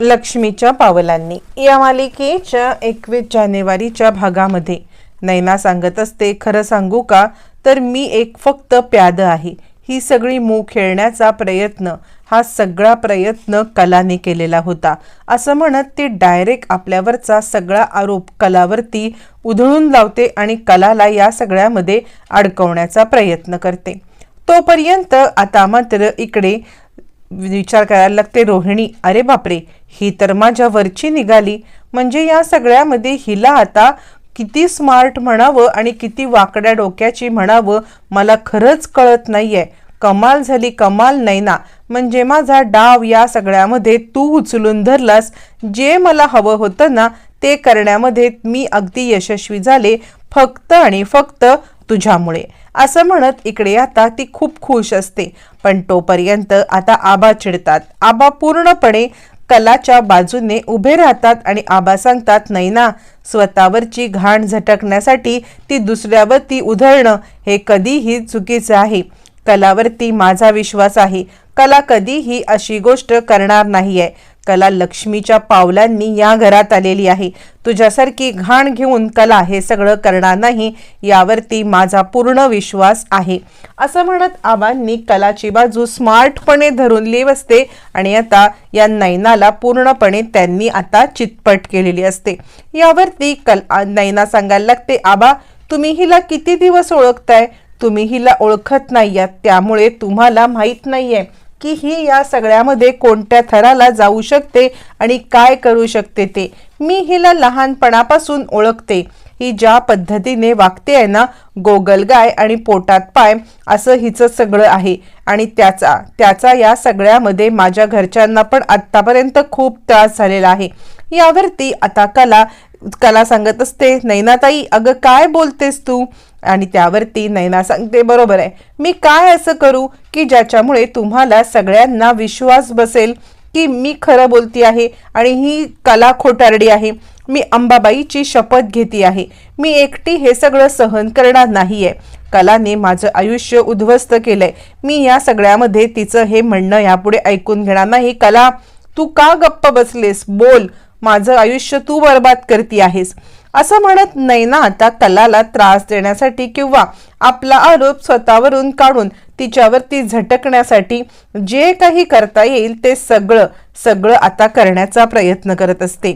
लक्ष्मीच्या पावलांनी. या मालिकेच्या एकवीस जानेवारीच्या भागामध्ये नैना सांगत असते खरं सांगू का? तर मी एक फक्त प्याद आहे. ही सगळी मू खेळण्याचा प्रयत्न हा सगळा प्रयत्न कलाने केलेला होता. असं म्हणत ती डायरेक्ट आपल्यावरचा सगळा आरोप कलावरती उधळून लावते आणि कलाला या सगळ्यामध्ये अडकवण्याचा प्रयत्न करते. तोपर्यंत आता मात्र इकडे विचार करायला लागते रोहिणी अरे बापरे ही तर माझ्या वरची निघाली. म्हणजे या सगळ्यामध्ये हिला आता किती स्मार्ट म्हणावं आणि किती वाकड्या डोक्याची म्हणावं मला खरंच कळत नाहीये. कमाल झाली कमाल नैना म्हणजे माझा डाव या सगळ्यामध्ये तू उचलून धरलास. जे मला हवं होतं ना ते करण्यामध्ये मी अगदी यशस्वी झाले फक्त आणि फक्त तुझ्यामुळे. असं म्हणत इकडे आता ती खूप खुश असते. पण तोपर्यंत आता आबा चिडतात. आबा पूर्णपणे कलाच्या बाजूने उभे राहतात आणि आबा सांगतात नैना स्वतःवरची घाण झटकण्यासाठी ती दुसऱ्यावरती उधळणं हे कधीही चुकीचं आहे. कलावरती माझा विश्वास आहे. कला कधीही अशी गोष्ट करणार नाही आहे कला लक्ष्मीच्या पावलांनी या घरात आलेली आहे. तुझ्यासारखी घाण घेऊन कला हे सगळं करणार नाही यावरती माझा पूर्ण विश्वास आहे. असं म्हणत आबांनी कलाची बाजू स्मार्टपणे धरून लिव असते आणि आता या नैनाला पूर्णपणे त्यांनी आता चितपट केलेली असते. यावरती कल नैना सांगायला लागते आबा तुम्ही हिला किती दिवस ओळखताय? तुम्ही हिला ओळखत नाही आहात त्यामुळे तुम्हाला माहीत नाही आहे की ही या सगळ्यामध्ये कोणत्या थराला जाऊ शकते आणि काय करू शकते ते मी हिला लहानपणापासून ओळखते. ही ज्या पद्धतीने वागते आहे ना गोगलगाय आणि पोटात पाय असं हिचं सगळं आहे. आणि त्याचा त्याचा या सगळ्यामध्ये माझ्या घरच्यांना पण आत्तापर्यंत खूप त्रास झालेला आहे. यावरती आता कला कला सांगत असते नैनाताई अगं काय बोलतेस तू? आणि त्यावरती नैना सांगते बरोबर आहे. मी काय असं करू की ज्याच्यामुळे तुम्हाला सगळ्यांना विश्वास बसेल की मी खरं बोलती आहे आणि ही कला खोटारडी आहे. मी अंबाबाईची शपथ घेती आहे. मी एकटी हे सगळं सहन करणार नाही आहे कलाने माझं आयुष्य उद्ध्वस्त केलंय. मी या सगळ्यामध्ये तिचं हे म्हणणं यापुढे ऐकून घेणार नाही. कला तू का गप्प बसलेस? बोल. माझं आयुष्य तू बर्बाद करती आहेस. असं म्हणत नैना आता कलाला त्रास देण्यासाठी किंवा आपला आरोप स्वतःवरून काढून तिच्यावरती झटकण्यासाठी जे काही करता येईल ते सगळं सगळं आता करण्याचा प्रयत्न करत असते.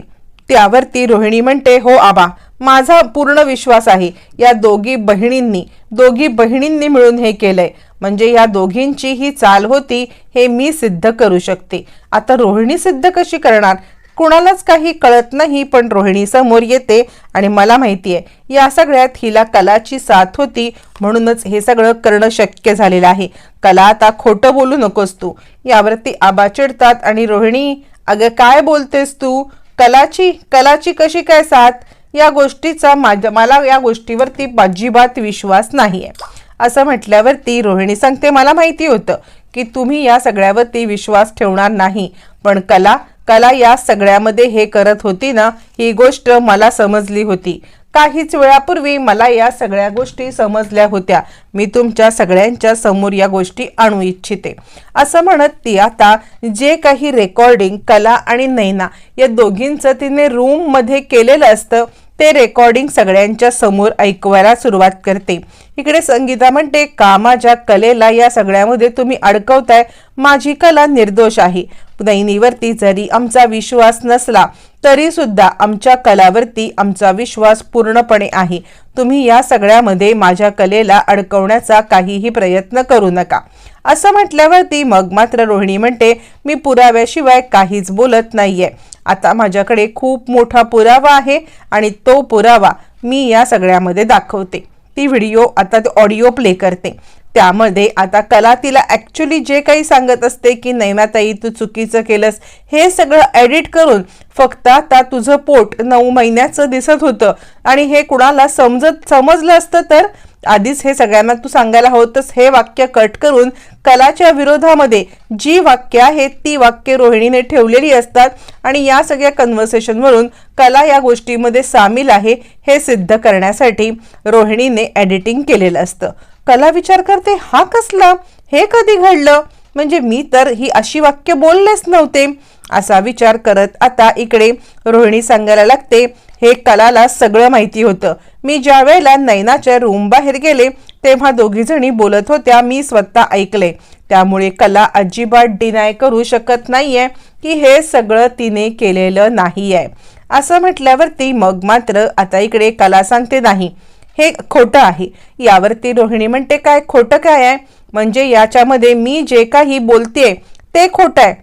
त्यावरती रोहिणी म्हणते हो आबा माझा पूर्ण विश्वास आहे. या दोघी बहिणींनी दोघी बहिणींनी मिळून हे केलंय. म्हणजे या दोघींची ही चाल होती हे मी सिद्ध करू शकते. आता रोहिणी सिद्ध कशी करणार? कुणालाच काही कळत नाही पण रोहिणी समोर येते आणि मला माहिती आहे या सगळ्यात हिला कलाची साथ होती म्हणूनच हे सगळं करणं शक्य झालेलं आहे. कला आता खोटं बोलू नकोस तू. यावरती आबा चिडतात आणि रोहिणी अगं काय बोलतेस तू? कलाची कलाची कशी काय साथ? या गोष्टीचा माझ्या मला या गोष्टीवरती अजिबात विश्वास नाही आहे असं म्हटल्यावरती रोहिणी सांगते मला माहिती होतं की तुम्ही या सगळ्यावरती विश्वास ठेवणार नाही पण कला कला या सगळ्यामध्ये हे करत होती ना ही गोष्ट मला समजली होती. काहीच वेळापूर्वी मला या सगळ्या गोष्टी समजल्या होत्या. मी तुमच्या सगळ्यांच्या समोर या गोष्टी आणू इच्छिते. असं म्हणत ती आता जे काही रेकॉर्डिंग कला आणि नैना या दोघींचं तिने रूममध्ये केलेलं असतं ते रेकॉर्डिंग सगळ्यांच्या समोर ऐकवायला सुरुवात करते. इकडे संगीता म्हणते का माझ्या कलेला या सगळ्यामध्ये तुम्ही अडकवताय? माझी कला निर्दोष आहे. दैनीवरती जरी आमचा विश्वास नसला तरी सुद्धा आमच्या कलावरती आमचा विश्वास पूर्णपणे आहे. तुम्ही या सगळ्यामध्ये माझ्या कलेला अडकवण्याचा काहीही प्रयत्न करू नका. असं म्हटल्यावरती मग मात्र रोहिणी म्हणते मी पुराव्याशिवाय काहीच बोलत नाहीये. आता माझ्याकडे खूप मोठा पुरावा आहे आणि तो पुरावा मी या सगळ्यामध्ये दाखवते. ती व्हिडिओ आता ऑडिओ प्ले करते. त्यामध्ये आता कला तिला ॲक्च्युली जे काही सांगत असते की नैनाताई तू चुकीचं केलंस हे सगळं एडिट करून फक्त आता तुझं पोट नऊ महिन्याचं दिसत होतं. आणि हे कुणाला समजत समजलं असतं तर आधीच हे सगळ्यांना तू सांगायला होतंच हे वाक्य कट करून कलाच्या विरोधामध्ये जी वाक्य आहेत ती वाक्य रोहिणीने ठेवलेली असतात. आणि या सगळ्या कन्व्हर्सेशनवरून कला या गोष्टीमध्ये सामील आहे हे सिद्ध करण्यासाठी रोहिणीने एडिटिंग केलेलं असतं. कला विचार करते हा कसला? हे कधी घडलं? म्हणजे मी तर ही अशी वाक्य बोललेच नव्हते असा विचार करत आता इकडे रोहिणी सांगायला लागते हे कलाला सगळं माहिती होतं. मी ज्या वेळेला नैनाच्या रूम बाहेर गेले तेव्हा दोघी जणी बोलत होत्या मी स्वतः ऐकले. त्यामुळे कला अजिबात डिनाय करू शकत नाहीये की हे सगळं तिने केलेलं नाही आहे असं म्हटल्यावरती मग मात्र आता इकडे कला सांगते नाही. हे खोटं आहे. यावरती रोहिणी म्हणते काय खोटं काय आहे? म्हणजे याच्यामध्ये मी जे काही बोलतेय ते खोटं आहे.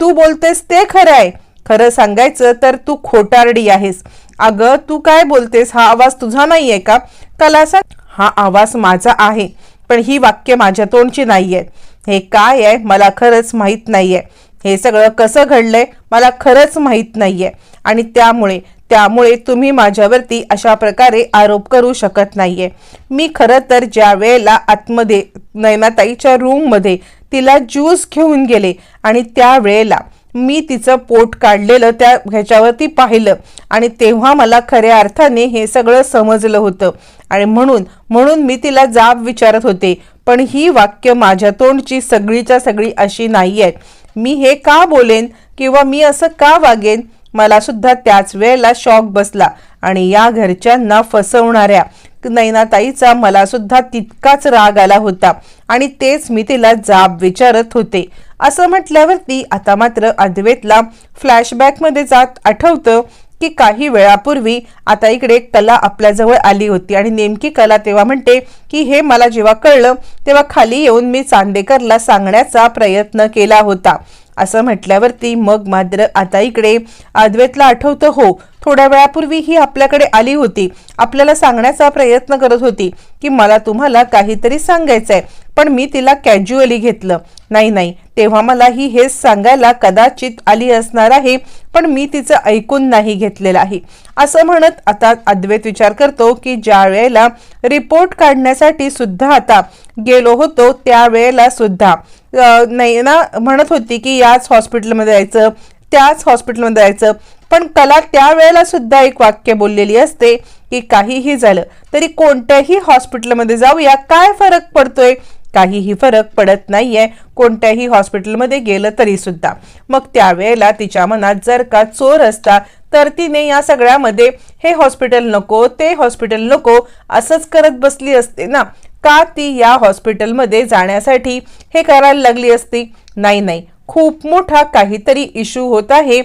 तू बोलतेस ते खरं आहे. खरं सांगायचं तर तू खोटारडी आहेस. अगं तू काय बोलतेस? हा आवाज तुझा नाही आहे का? कला सांग. हा आवाज माझा आहे पण ही वाक्य माझ्या तोंडची नाही आहे हे काय आहे? मला खरंच माहीत नाही आहे हे सगळं कसं घडलंय? मला खरंच माहीत नाही आहे आणि त्यामुळे त्यामुळे तुम्ही माझ्यावरती अशा प्रकारे आरोप करू शकत नाहीये. मी खरं तर ज्या वेळेला आतमध्ये नैनाताईच्या रूममध्ये तिला ज्यूस घेऊन गेले आणि त्या वेळेला मी तिचं पोट काढलेलं त्या ह्याच्यावरती पाहिलं आणि तेव्हा मला खऱ्या अर्थाने हे सगळं समजलं होतं. आणि म्हणून म्हणून मी तिला जाब विचारत होते पण ही वाक्य माझ्या तोंडची सगळीच्या सगळी अशी नाही आहेत मी हे का बोलेन किंवा मी असं का वागेन? मला सुद्धा त्याच वेळेला शॉक बसला आणि या घरच्यांना फसवणाऱ्या नैनाताईचा मला सुद्धा तितकाच राग आला होता आणि तेच मी तिला जाब विचारत होते. असं म्हटल्यावरती आता मात्र अद्वेतला फ्लॅशबॅकमध्ये जात आठवतं की काही वेळापूर्वी आता इकडे कला आपल्याजवळ आली होती आणि नेमकी कला तेव्हा म्हणते की हे मला जेव्हा कळलं तेव्हा खाली येऊन मी चांदेकरला सांगण्याचा प्रयत्न केला होता. असं म्हटल्यावरती मग मात्र आता इकडे अद्वैतला आठवतं हो थोड्या वेळापूर्वी ही आपल्याकडे आली होती. आपल्याला सांगण्याचा प्रयत्न करत होती की मला तुम्हाला काहीतरी सांगायचं आहे पण मी तिला कॅज्युअली घेतलं. नाही नाही तेव्हा मला ही हेच सांगायला कदाचित आली असणार आहे पण मी तिचं ऐकून नाही घेतलेलं आहे. असं म्हणत आता अद्वैत विचार करतो की ज्या वेळेला रिपोर्ट काढण्यासाठी सुद्धा आता गेलो होतो त्यावेळेला सुद्धा सुद्धा नैना म्हणत होती की याच हॉस्पिटलमध्ये जायचं त्याच हॉस्पिटलमध्ये जायचं पण कला त्यावेळेला सुद्धा एक वाक्य बोललेली असते की काहीही झालं तरी कोणत्याही हॉस्पिटलमध्ये जाऊया काय फरक पडतोय? काहीही फरक पडत नाहीये. कोणत्याही हॉस्पिटलमध्ये गेलं तरी सुद्धा मग त्यावेळेला तिच्या मनात जर का चोर असता तर तिने या सगळ्यामध्ये हे हॉस्पिटल नको ते हॉस्पिटल नको असंच करत बसली असते ना. का ती या हॉस्पिटलमध्ये जाण्यासाठी हे करायला लागली असती? नाही नाही. खूप मोठा काहीतरी इशू होत आहे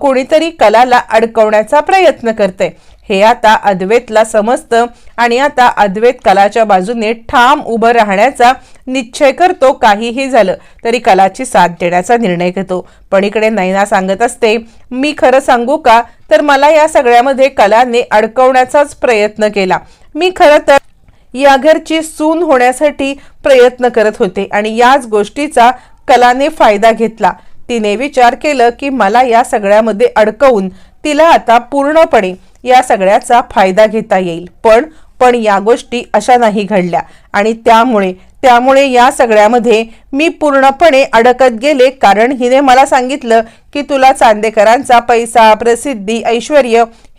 कोणीतरी कलाला अडकवण्याचा प्रयत्न करते हे आता अद्वैतला समजतं आणि आता अद्वैत कलाच्या बाजूने ठाम उभं राहण्याचा निश्चय करतो काहीही झालं तरी कलाची साथ देण्याचा निर्णय घेतो. पण इकडे नैना सांगत असते मी खरं सांगू का? तर मला या सगळ्यामध्ये कलाने अडकवण्याचाच प्रयत्न केला. मी खरं तर या घरची सून होण्यासाठी प्रयत्न करत होते आणि याच गोष्टीचा कलाने फायदा घेतला. तिने विचार केलं की मला या सगळ्यामध्ये अडकवून तिला आता पूर्णपणे या सगळ्याचा फायदा घेता येईल. पण पण या गोष्टी अशा नाही घडल्या. आणि त्यामुळे त्यामुळे या सगळ्यामध्ये मी पूर्णपणे अडकत गेले. कारण हिने मला सांगितलं की तुला चांदेकरांचा पैसा प्रसिद्धी ऐश्वर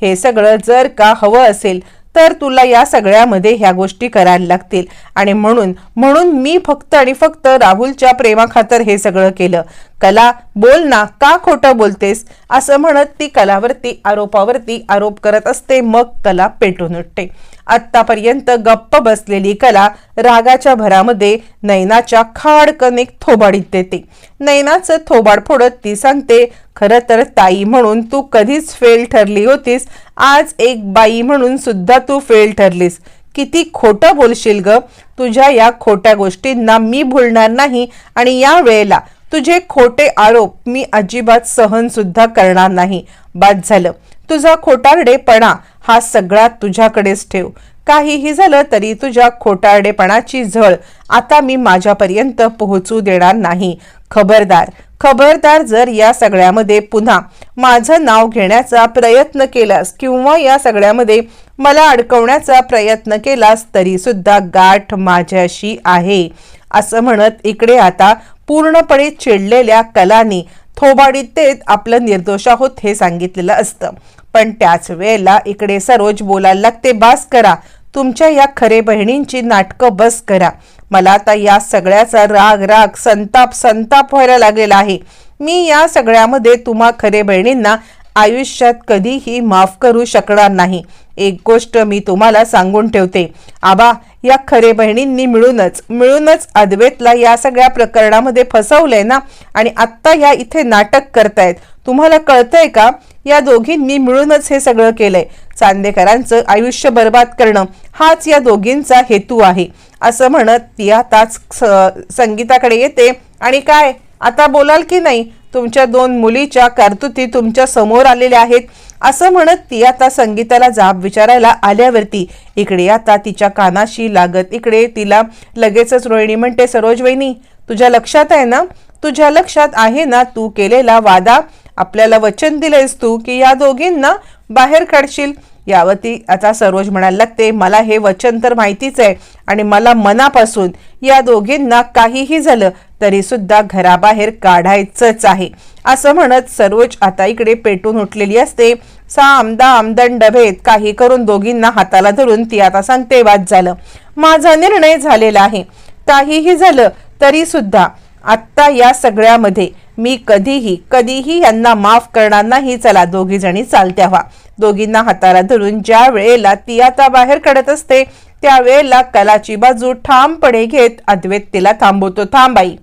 हे सगळं जर का हवं असेल तर तुला या सगळ्यामध्ये ह्या गोष्टी करायला लागतील. आणि म्हणून म्हणून मी फक्त आणि फक्त राहुलच्या प्रेमाखातर हे सगळं केलं. कला बोल ना का खोटं बोलतेस? असं म्हणत ती कलावरती आरोपावरती आरोप करत असते. मग कला पेटून उठते. आत्तापर्यंत गप्प बसलेली कला रागाच्या भरामध्ये नैनाच्या खाडकनेक थोबाडीत देते. नैनाचं थोबाड फोडत ती सांगते खरं तर ताई म्हणून तू कधीच फेल ठरली होतीस. आज एक बाई म्हणून सुद्धा तू फेल ठरलीस. किती खोटं बोलशील ग? तुझ्या या खोट्या गोष्टींना मी भुलणार नाही आणि या वेळेला तुझे खोटे आरोप मी अजिबात सहन सुद्धा करणार नाही. बाद झालं. तुझा खोटारडेपणा हा सगळा तुझ्याकडेच ठेव. काहीही झालं तरी तुझ्या खोटारडेपणाची झळ आता मी माझ्यापर्यंत पोहोचू देणार नाही. खबरदार. खबरदार जर या सगळ्यामध्ये पुन्हा माझं नाव घेण्याचा प्रयत्न केलास किंवा या सगळ्यामध्ये मला अडकवण्याचा प्रयत्न केलास तरी सुद्धा गाठ माझ्याशी आहे. असं म्हणत इकडे आता पूर्णपणे चिडलेल्या कलानी थोबाडीत ते आपलं निर्दोष आहोत हे सांगितलेलं असतं. पण त्याच वेळेला इकडे सरोज बोलायला लागते बास करा तुमच्या या खरे बहिणींची नाटकं बस करा. मला आता या सगळ्याचा राग राग संताप संताप व्हायला लागलेला आहे. मी या सगळ्यामध्ये तुम्हा खरे बहिणींना आयुष्यात कधीही माफ करू शकणार नाही. एक गोष्ट मी तुम्हाला सांगून ठेवते. आबा या खरे बहिणींनी मिळूनच मिळूनच अद्वेतला या सगळ्या प्रकरणामध्ये फसवलंय ना? आणि आत्ता या इथे नाटक करतायत. तुम्हाला कळतंय का? या दोघींनी मिळूनच हे सगळं केलंय. चांदेकरांचं आयुष्य बर्बाद करणं हाच या दोघींचा हेतू आहे. असं म्हणत ती आताच स- संगीताकडे येते. आणि काय? आता बोलाल की नाही? तुमच्या दोन मुलीच्या कारतुती तुमच्यासमोर आलेल्या आहेत. असं म्हणत ती आता संगीताला जाब विचारायला आल्यावरती इकडे आता तिच्या कानाशी लागत इकडे तिला लगेचच रोहिणी म्हणते सरोज वहिनी तुझ्या लक्षात आहे ना? तुझ्या लक्षात आहे ना तू केलेला वादा? आपल्याला वचन दिलेस तू की या दोघींना बाहेर काढशील? यावरती आता सरोज म्हणायला लागते मला हे वचन तर माहितीच आहे आणि मला मनापासून या दोघींना काहीही झालं तरी सुद्धा घराबाहेर काढायचंच आहे. असं म्हणत सरोज आता इकडे पेटून उठलेली असते. सा आमदा आमदन डभेत काही करून दोघींना हाताला धरून ती आता सांगते वाद झालं. माझा निर्णय झालेला आहे. काहीही झालं तरी सुद्धा आत्ता या सगळ्यामध्ये मी कधीही कधीही यांना माफ करणार नाही. चला दोघी जणी चालत्या व्हा. दोघींना हाताला धरून ज्या वेळेला ती आता बाहेर काढत असते त्यावेळेला कलाची बाजू ठामपणे घेत अद्वैत तिला थांबवतो थांबाई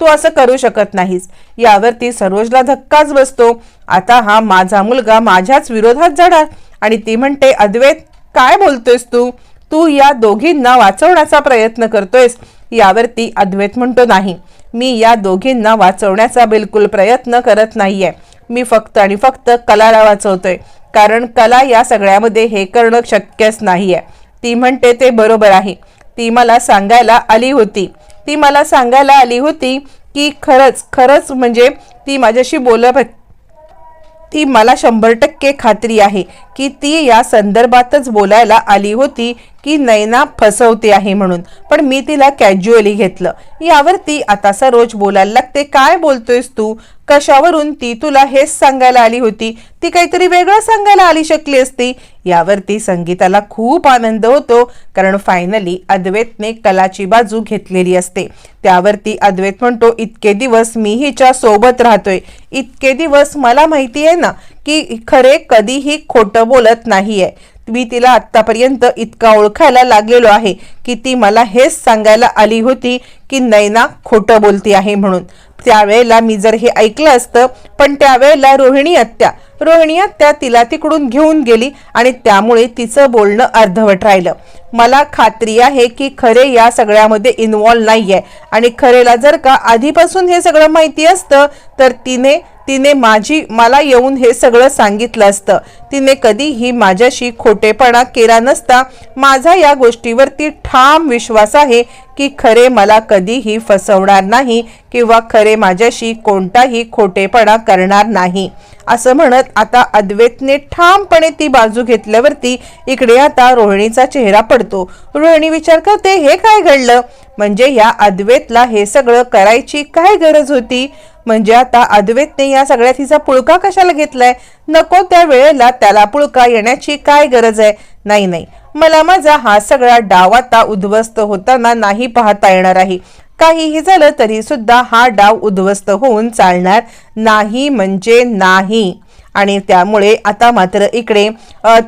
तू असं करू शकत नाहीस. यावरती सरोजला धक्काच बसतो. आता हा माझा मुलगा माझ्याच विरोधात जाणार. आणि ती म्हणते अद्वैत काय बोलतोयस तू? तू या दोघींना वाचवण्याचा प्रयत्न करतोयस. यावरती अद्वैत म्हणतो नाही. मी या दोघींना वाचवण्याचा बिलकुल प्रयत्न करत नाहीये. मी फक्त आणि फक्त कलाला वाचवतोय. कारण कला या सगळ्यामध्ये हे करणं शक्यच नाहीये. ती म्हणते ते बरोबर आहे. ती मला सांगायला आली होती. ती मला सांगायला आली होती की खरंच खरंच म्हणजे ती माझ्याशी बोलत ती मला शंभर टक्के खात्री आहे की ती या संदर्भातच बोलायला आली होती की नैना फसवते आहे म्हणून. पण मी तिला कॅज्युअली घेतलं. यावरती आता सरोज बोलायला लागते. काय बोलतोयस तू? कशावरून ती तुला हेच सांगायला आली होती? ती काहीतरी वेगळं सांगायला आली शकली असती. यावरती संगीताला खूप आनंद होतो कारण फायनली अद्वैतने कलाची बाजू घेतलेली असते. त्यावरती अद्वैत म्हणतो इतके दिवस मी हिच्या सोबत राहतोय. इतके दिवस मला माहिती आहे ना की खरे कधीही खोटं बोलत नाहीये. मी तिला आत्तापर्यंत इतका ओळखायला लागलेलो आहे की ती मला हेच सांगायला आली होती की नैना खोटं बोलती आहे म्हणून. त्यावेळेला मी जर हे ऐकलं असतं पण त्यावेळेला रोहिणी आत्या रोहिणी आत्या तिला तिकडून घेऊन गेली आणि त्यामुळे तिचं बोलणं अर्धवट राहिलं. मला खात्री आहे की खरे या सगळ्यामध्ये इनवॉल्व नाही आहे आणि खरेला जर का आधीपासून हे सगळं माहिती असतं तर तिने तिने माझी मला येऊन हे सगळं सांगितलं असतं. तिने कधीही माझ्याशी खोटेपणा केला नसता. माझा या गोष्टीवरती ठाम विश्वास आहे की खरे मला कधीही फसवणार नाही किंवा खरे माझ्याशी कोणताही खोटेपणा करणार नाही. असं म्हणत आता अद्वैतने ठामपणे ती बाजू घेतल्यावरती इकडे आता रोहिणीचा चेहरा पडतो. रोहिणी विचार करते हे काय घडलं? म्हणजे या अद्वैतला हे सगळं करायची काय गरज होती? म्हणजे आता अद्वैतने या सगळ्यात हिचा पुळका कशाला घेतलाय? नको त्या वेळेला त्याला पुळका येण्याची काय गरज आहे? नाही नाही. मला माझा हा सगळा डाव आता उद्ध्वस्त होताना नाही पाहता येणार आहे. काहीही झालं तरी सुद्धा हा डाव उद्ध्वस्त होऊन चालणार नाही म्हणजे नाही. आणि त्यामुळे आता मात्र इकडे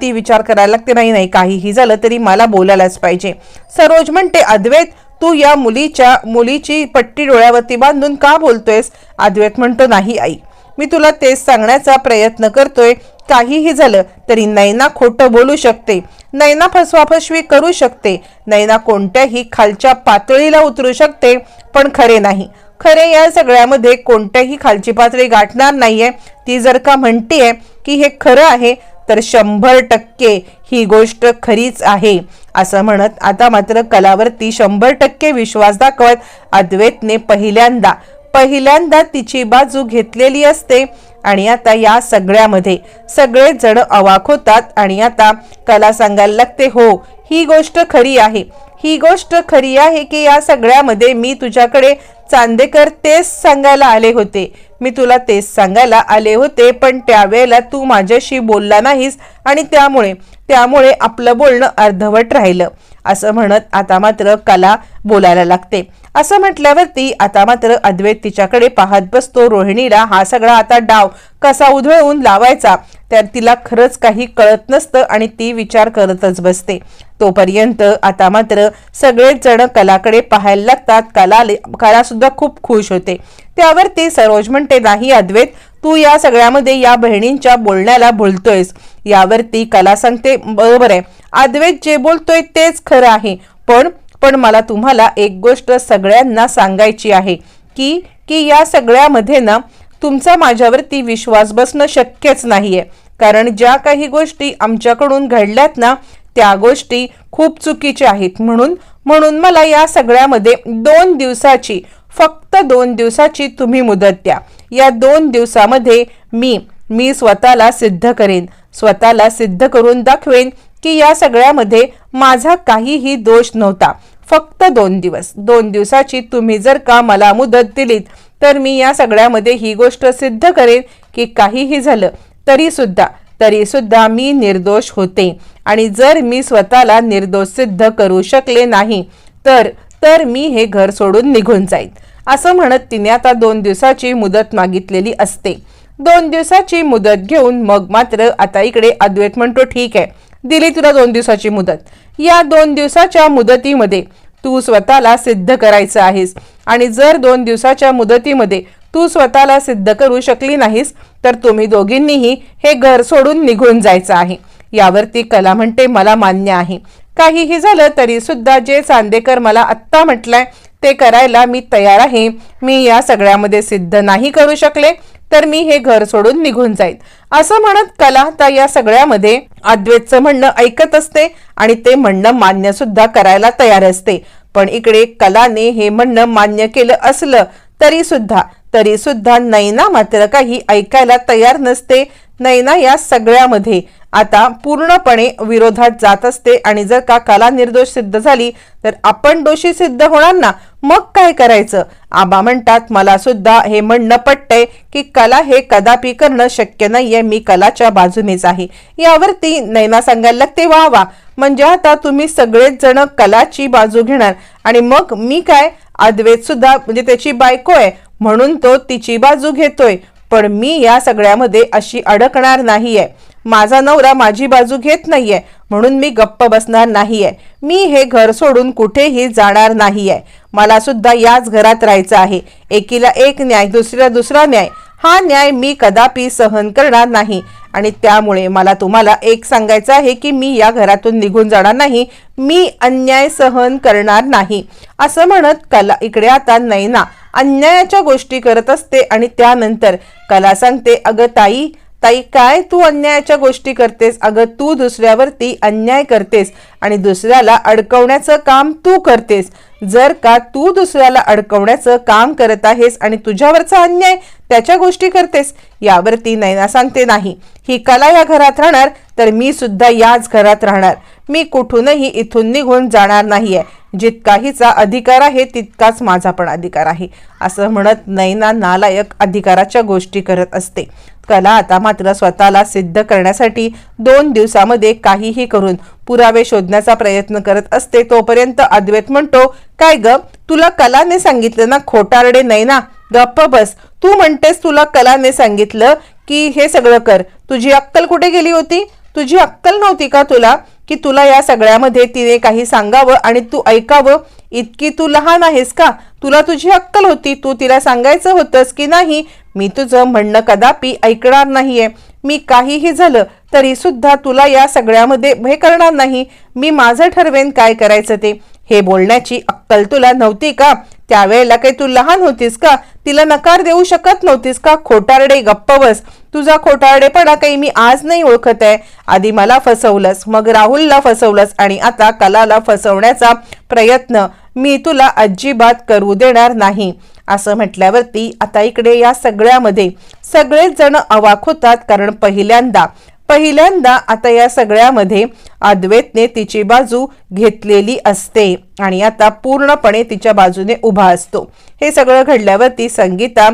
ती विचार करायला लागते नाही नाही काहीही झालं तरी मला बोलायलाच पाहिजे. सरोज म्हणते अद्वैत तू या मुलीच्या मुलीची पट्टी डोळ्यावरती बांधून का बोलतोयस? अद्वैत म्हणतो नाही आई. मी तुला तेच सांगण्याचा प्रयत्न करतोय. काहीही झालं तरी नैना खोटं बोलू शकते. नैना फसवाफसवी करू शकते. नैना कोणत्याही खालच्या पातळीला उतरू शकते. पण खरे नाही. खरे या सगळ्यामध्ये कोणत्याही खालची पातळी गाठणार नाहीये. ती जर का म्हणतीये की हे खरं आहे तर शंभर टक्के ही गोष्ट खरीच आहे असं म्हणत आता मात्र कलावरती शंभर टक्के विश्वास दाखवत अद्वैतने पहिल्यांदा पहिल्यांदा तिची बाजू घेतलेली असते. आणि आता या सगळ्यामध्ये सगळे जण अवाक होतात आणि आता कला सांगायला लागते हो ही गोष्ट खरी आहे. ही गोष्ट खरी आहे की या सगळ्यामध्ये मी तुझ्याकडे चांदेकर तेच सांगायला आले होते. मी तुला तेच सांगायला आले होते पण त्यावेळेला तू माझ्याशी बोलला नाहीस आणि त्यामुळे त्यामुळे आपलं बोलणं अर्धवट राहिलं. असं म्हणत आता मात्र कला बोलायला लागते. असं म्हटल्यावरती आता मात्र अद्वैत तिच्याकडे पाहत बसतो. रोहिणीला हा सगळा आता डाव कसा उधळून लावायचा तर तिला खरंच काही कळत नसतं आणि ती विचार करतच बसते. तोपर्यंत आता मात्र सगळेच जण कलाकडे पाहायला लागतात. कला कला सुद्धा खूप खुश होते. त्यावरती सरोज म्हणते नाही अद्वैत तू या सगळ्यामध्ये या बहिणींच्या बोलण्याला बोलतोयस यावरती कला सांगते बरोबर आहे. अद्वैत जे बोलतोय तेच खरं आहे. पण पण मला तुम्हाला एक गोष्ट सगळ्यांना सांगायची आहे की की या सगळ्यामध्ये ना तुमचा माझ्यावरती विश्वास बसणं शक्यच नाही आहे कारण ज्या काही गोष्टी आमच्याकडून घडल्यात ना त्या गोष्टी खूप चुकीच्या आहेत. म्हणून म्हणून मला या सगळ्यामध्ये दोन दिवसाची फक्त दोन दिवसाची तुम्ही मुदत द्या. या दोन दिवसामध्ये मी मी स्वतःला सिद्ध करेन. स्वतःला सिद्ध करून दाखवेन की या सगळ्यामध्ये माझा काहीही दोष नव्हता. फक्त दोन दिवस. दोन दिवसाची तुम्ही जर का मला मुदत दिलीत तर मी या सगळ्यामध्ये ही गोष्ट सिद्ध करेन की काहीही झालं तरी सुद्धा तरी सुद्धा मी निर्दोष होते. आणि जर मी स्वतःला निर्दोष सिद्ध करू शकले नाही तर तर मी हे घर सोडून निघून जाईन. असं म्हणत तिने आता दोन दिवसाची मुदत मागितलेली असते. दोन दिवसाची मुदत घेऊन मग मात्र आता इकडे अद्वैत म्हणतो ठीक आहे. दिली तुला दोन दिवसाची मुदत. या दोन दिवसाच्या मुदतीमध्ये तू स्वतःला सिद्ध करायचं आहेस. आणि जर दोन दिवसाच्या मुदतीमध्ये तू स्वतःला सिद्ध करू शकली नाहीस तर तुम्ही दोघींनीही हे घर सोडून निघून जायचं आहे. यावरती कला म्हणते मला मान्य आहे. काहीही झालं तरी सुद्धा जे चांदेकर मला आत्ता म्हटलंय ते करायला मी तयार आहे. मी या सगळ्यामध्ये सिद्ध नाही करू शकले. तर मी हे घर सोडून निघून जाईल असं म्हणत कला तर या सगळ्यामध्ये अद्वैतचं म्हणणं ऐकत असते आणि ते म्हणणं मान्य सुद्धा करायला तयार असते. पण इकडे कलाने हे म्हणणं मान्य केलं असलं तरी सुद्धा तरी सुद्धा नैना मात्र काही ऐकायला तयार नसते नैना या सगळ्यामध्ये. आता पूर्णपणे विरोधात जात असते आणि जर का कला निर्दोष सिद्ध झाली तर आपण दोषी सिद्ध होणार ना? मग काय करायचं? आबा म्हणतात मला सुद्धा हे म्हणणं पटतंय की कला हे कदापि करणं शक्य नाहीये. मी कलाच्या बाजूनेच आहे. यावरती नैना सांगायला लागते वा वा म्हणजे आता तुम्ही सगळेच जण कलाची बाजू घेणार. आणि मग मी काय? अद्वैत सुद्धा म्हणजे त्याची बायको आहे. म्हणून तो तिची बाजू घेतोय. पण मी या सगळ्यामध्ये अशी अडकणार नाहीये. माझा नवरा माझी बाजू घेत नाहीये म्हणून मी गप्प बसणार नाहीये. मी हे घर सोडून कुठेही जाणार नाहीये. मला सुद्धा याच घरात राहायचं आहे. एकीला एक न्याय दुसऱ्या दुसरा न्याय. हा न्याय मी कदापि सहन करणार नाही. आणि त्यामुळे मला तुम्हाला एक सांगायचं आहे की मी या घरातून निघून जाणार नाही. मी अन्याय सहन करणार नाही. असं म्हणत कला इकडे आता नैना अन्यायाच्या गोष्टी करत असते आणि त्यानंतर कला सांगते अगं ताई ताई काय तू अन्यायाच्या गोष्टी करतेस? अगं तू दुसऱ्यावरती अन्याय करतेस आणि दुसऱ्याला अडकवण्याचं काम तू करतेस. जर का तू दुसऱ्याला अडकवण्याचं काम करत आहेस आणि तुझ्यावरचा अन्याय त्याच्या गोष्टी करतेस यावरती नैना सांगते नाही ही कला या घरात राहणार तर मी सुद्धा याच घरात राहणार. मी कुठूनही इथून निघून जाणार नाहीये. आहे जितकाहीचा अधिकार आहे तितकाच माझा पण अधिकार आहे असं म्हणत नैना नालायक अधिकाराच्या गोष्टी करत असते. कला आता मात्र स्वतःला सिद्ध करण्यासाठी दोन दिवसामध्ये काहीही करून पुरावे शोधण्याचा प्रयत्न करत असते तोपर्यंत अद्वैत म्हणतो काय ग तुला कलाने सांगितलं ना खोटारडे नैना? गप्प बस. तू म्हणतेस तुला कलाने सांगितलं की हे सगळं कर. तुझी अक्कल कुठे गेली होती? तुझी अक्कल नव्हती का तुला? की तुला या सगळ्यामध्ये तिने काही सांगावं आणि तू ऐकावं? इतकी तू लहान आहेस का? तुला तुझी अक्कल होती. तू तिला सांगायचं होतंस की नाही? मी तुझं म्हणणं कदापि ऐकणार नाहीये. मी काहीही झालं तरी सुद्धा तुला या सगळ्यामध्ये हे करणार नाही. मी माझं ठरवेन काय करायचं ते. हे बोलण्याची अक्कल तुला नव्हती का? त्यावेळेला काही तू लहान होतीस का? तिला नकार देऊ शकत नव्हतीस का? खोटारडे गप्प बस तुझा खोटारडेपणा काही मी आज नाही ओळखत आहे. आधी मला फसवलंस मग राहुलला फसवलंस आणि आता कलाला फसवण्याचा प्रयत्न मी तुला अजिबात करू देणार नाही. असं म्हटल्यावरती आता इकडे या सगळ्यामध्ये सगळेच जण अवाक होतात कारण पहिल्यांदा पहिल्यांदा आता या सगळ्यामध्ये अद्वैतने तिची बाजू घेतलेली असते आणि आता पूर्णपणे तिच्या बाजूने उभा असतो. हे सगळं घडल्यावरती संगीता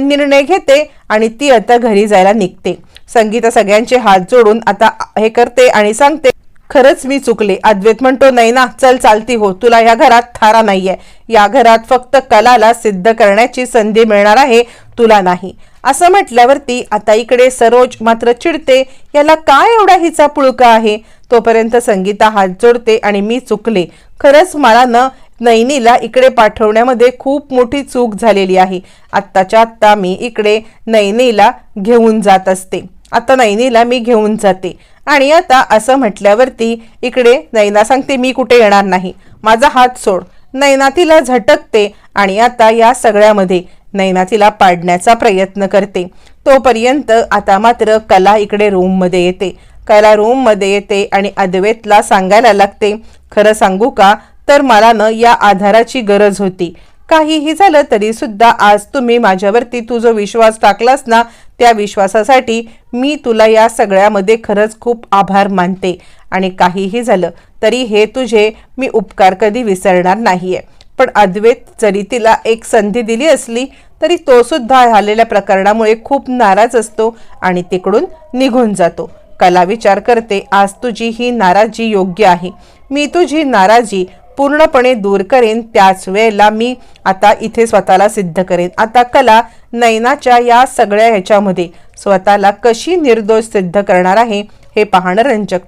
निर्णय घेते आणि ती आता घरी जायला निघते. संगीता सगळ्यांचे हात जोडून आता हे करते आणि सांगते खरंच मी चुकले. अद्वैत म्हणतो नाही ना चल चालती हो तुला या घरात थारा नाहीये. या घरात फक्त कलाला सिद्ध करण्याची संधी मिळणार आहे तुला नाही. असं म्हटल्यावरती आता इकडे सरोज मात्र चिडते याला काय एवढा हिचा पुळका आहे? तोपर्यंत संगीता हात जोडते आणि मी चुकले. खरंच मला न नैनीला इकडे पाठवण्यामध्ये खूप मोठी चूक झालेली आहे. आत्ताच्या आत्ता मी इकडे नैनीला घेऊन जात असते. आता नैनीला मी घेऊन जाते. आणि आता असं म्हटल्यावरती इकडे नैना सांगते मी कुठे येणार नाही? माझा हात सोड. नैना तिला झटकते आणि आता या सगळ्यामध्ये नैना तिला पाडण्याचा प्रयत्न करते. तोपर्यंत आता मात्र कला इकडे रूममध्ये येते. कला रूममध्ये येते आणि अद्वैतला सांगायला लागते खरं सांगू का? तर मला न या आधाराची गरज होती. काहीही झालं तरी सुद्धा आज तुम्ही माझ्यावरती तू जो विश्वास टाकलास ना त्या विश्वासासाठी मी तुला या सगळ्यामध्ये खरंच खूप आभार मानते. आणि काहीही झालं तरी हे तुझे मी उपकार कधी विसरणार नाही आहे पण अद्वैत जरी तिला एक संधी दिली असली तरी तो सुद्धा झालेल्या प्रकरणामुळे खूप नाराज असतो आणि तिकडून निघून जातो. कला विचार करते आज तुझी ही नाराजी योग्य आहे. मी तुझी नाराजी पूर्णपणे दूर करेन. त्याच वेळेला मी आता इथे स्वतःला सिद्ध करेन. आता कला नैनाच्या या सगळ्या ह्याच्यामध्ये स्वतःला कशी निर्दोष सिद्ध करणार आहे हे पाहणं रंजक